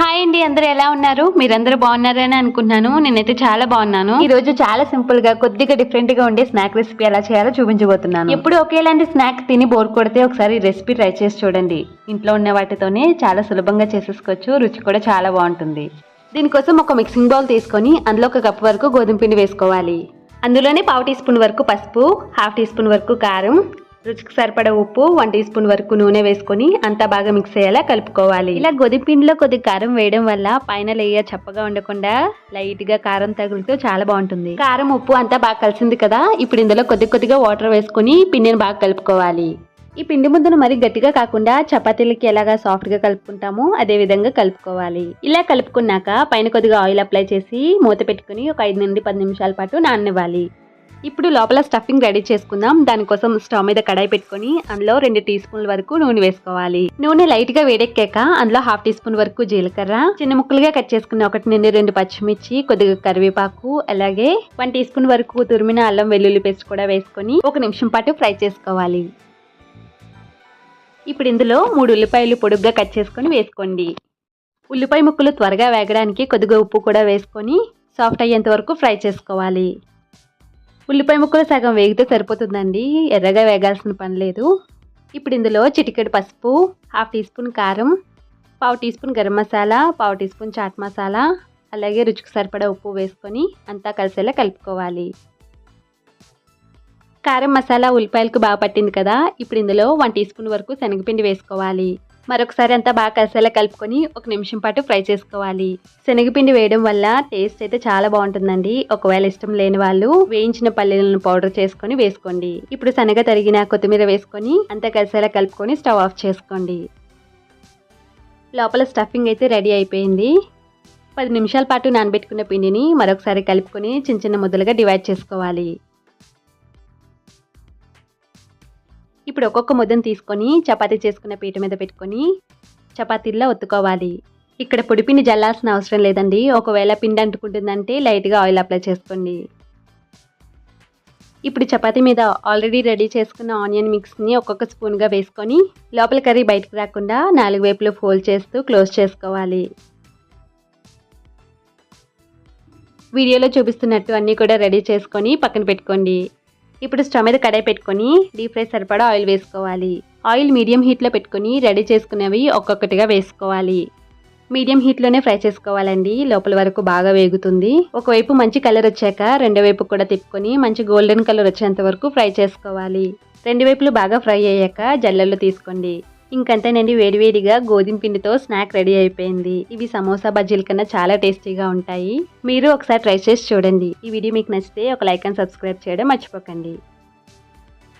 Hi అండి అందరూ ఎలా ఉన్నారు? మీరందరూ బాగున్నారని అనుకున్నాను నేనైతే చాలా బాగున్నాను. ఈ రోజు చాలా సింపుల్గా కొద్దిగా డిఫరెంట్గా ఉండే స్నాక్ రెసిపీ ఎలా చేయాలో చూపించబోతున్నాను. ఎప్పుడు ఒకేలాంటి స్నాక్ తిని బోర్ కొడితే ఒకసారి రెసిపీ ట్రై చేసి చూడండి. ఇంట్లో ఉన్న వాటితోనే చాలా సులభంగా చేసేసుకోవచ్చు. రుచి కూడా చాలా బాగుంటుంది. దీనికోసం ఒక మిక్సింగ్ బౌల్ తీసుకొని అందులో ఒక కప్ వరకు గోధుమ పిండి వేసుకోవాలి. అందులోనే పావు టీ స్పూన్ వరకు పసుపు హాఫ్ టీ స్పూన్ వరకు కారం రుచికి సరిపడ ఉప్పు వన్ టీ స్పూన్ వరకు నూనె వేసుకొని అంతా బాగా మిక్స్ అయ్యేలా కలుపుకోవాలి. ఇలా గోధుమ పిండిలో కొద్ది కారం వేయడం వల్ల పైన లేయర్ చప్పగా ఉండకుండా లైట్గా కారం తగులుతూ చాలా బాగుంటుంది. కారం ఉప్పు అంతా బాగా కలిసింది కదా ఇప్పుడు ఇందులో కొద్ది కొద్దిగా వాటర్ వేసుకొని పిండిని బాగా కలుపుకోవాలి. ఈ పిండి ముద్దను మరి గట్టిగా కాకుండా చపాతీలకి ఎలాగా సాఫ్ట్గా కలుపుకుంటామో అదే విధంగా కలుపుకోవాలి. ఇలా కలుపుకున్నాక పైన కొద్దిగా ఆయిల్ అప్లై చేసి మూత పెట్టుకుని ఒక ఐదు నుండి పది నిమిషాల పాటు నాననివ్వాలి. ఇప్పుడు లోపల స్టఫింగ్ రెడీ చేసుకుందాం. దానికోసం స్టవ్ మీద కడాయి పెట్టుకొని అందులో రెండు టీ స్పూన్ల వరకు నూనె వేసుకోవాలి. నూనె లైట్గా వేడెక్కాక అందులో హాఫ్ టీ స్పూన్ వరకు జీలకర్ర చిన్న ముక్కలుగా కట్ చేసుకున్న ఒకటి నుండి రెండు పచ్చిమిర్చి కొద్దిగా కరివేపాకు అలాగే వన్ టీ స్పూన్ వరకు తురిమిన అల్లం వెల్లుల్లి పేస్ట్ కూడా వేసుకొని ఒక నిమిషం పాటు ఫ్రై చేసుకోవాలి. ఇప్పుడు ఇందులో మూడు ఉల్లిపాయలు పొడుగ్గా కట్ చేసుకొని వేసుకోండి. ఉల్లిపాయ ముక్కలు త్వరగా వేగడానికి కొద్దిగా ఉప్పు కూడా వేసుకొని సాఫ్ట్ అయ్యేంత వరకు ఫ్రై చేసుకోవాలి. ఉల్లిపాయ ముక్కలు సగం వేగితే సరిపోతుందండి. ఎర్రగా వేగాల్సిన పని లేదు. ఇప్పుడు ఇందులో చిటికెడు పసుపు హాఫ్ టీ స్పూన్ కారం పావు టీ స్పూన్ గరం మసాలా పావు టీ స్పూన్ చాట్ మసాలా అలాగే రుచికి సరిపడా ఉప్పు వేసుకొని అంతా కలిసేలా కలుపుకోవాలి. కారం మసాలా ఉల్లిపాయలకు బాగా పట్టింది కదా. ఇప్పుడు ఇందులో వన్ టీ స్పూన్ వరకు శనగపిండి వేసుకోవాలి. మరొకసారి అంతా బాగా కలిసేలా కలుపుకొని ఒక నిమిషం పాటు ఫ్రై చేసుకోవాలి. శనగపిండి వేయడం వల్ల టేస్ట్ అయితే చాలా బాగుంటుందండి. ఒకవేళ ఇష్టం లేని వాళ్ళు వేయించిన పల్లీలను పౌడర్ చేసుకొని వేసుకోండి. ఇప్పుడు శనగ తరిగిన కొత్తిమీర వేసుకొని అంతా కలిసేలా కలుపుకొని స్టవ్ ఆఫ్ చేసుకోండి. లోపల స్టఫింగ్ అయితే రెడీ అయిపోయింది. పది నిమిషాల పాటు నానబెట్టుకున్న పిండిని మరొకసారి కలుపుకొని చిన్న చిన్న ముద్దలుగా డివైడ్ చేసుకోవాలి. ఇప్పుడు ఒక్కొక్క ముద్దను తీసుకొని చపాతీ చేసుకున్న పీట మీద పెట్టుకొని చపాతీల్లో ఒత్తుకోవాలి. ఇక్కడ పొడిపిండి జల్లాల్సిన అవసరం లేదండి. ఒకవేళ పిండి అంటుకుంటుందంటే లైట్గా ఆయిల్ అప్లై చేసుకోండి. ఇప్పుడు చపాతీ మీద ఆల్రెడీ రెడీ చేసుకున్న ఆనియన్ మిక్స్ని ఒక్కొక్క స్పూన్గా వేసుకొని లోపల కర్రీ బయటకు రాకుండా నాలుగు వైపులు ఫోల్డ్ చేస్తూ క్లోజ్ చేసుకోవాలి. వీడియోలో చూపిస్తున్నట్టు అన్నీ కూడా రెడీ చేసుకొని పక్కన పెట్టుకోండి. ఇప్పుడు స్టవ్ మీద కడాయి పెట్టుకొని డీప్ ఫ్రై సరిపడా ఆయిల్ వేసుకోవాలి. ఆయిల్ మీడియం హీట్లో పెట్టుకొని రెడీ చేసుకునేవి ఒక్కొక్కటిగా వేసుకోవాలి. మీడియం హీట్లోనే ఫ్రై చేసుకోవాలండి. లోపల వరకు బాగా వేగుతుంది. ఒకవైపు మంచి కలర్ వచ్చాక రెండో వైపు కూడా తిప్పుకొని మంచి గోల్డెన్ కలర్ వచ్చేంత వరకు ఫ్రై చేసుకోవాలి. రెండు వైపులు బాగా ఫ్రై అయ్యాక జల్లెల్లో తీసుకోండి. ఇంకంతేనండి వేడివేడిగా గోధుమ పిండితో స్నాక్ రెడీ అయిపోయింది. ఇవి సమోసా బజ్జీల కన్నా చాలా టేస్టీగా ఉంటాయి. మీరు ఒకసారి ట్రై చేసి చూడండి. ఈ వీడియో మీకు నచ్చితే ఒక లైక్ అండ్ సబ్స్క్రైబ్ చేయడం మర్చిపోకండి.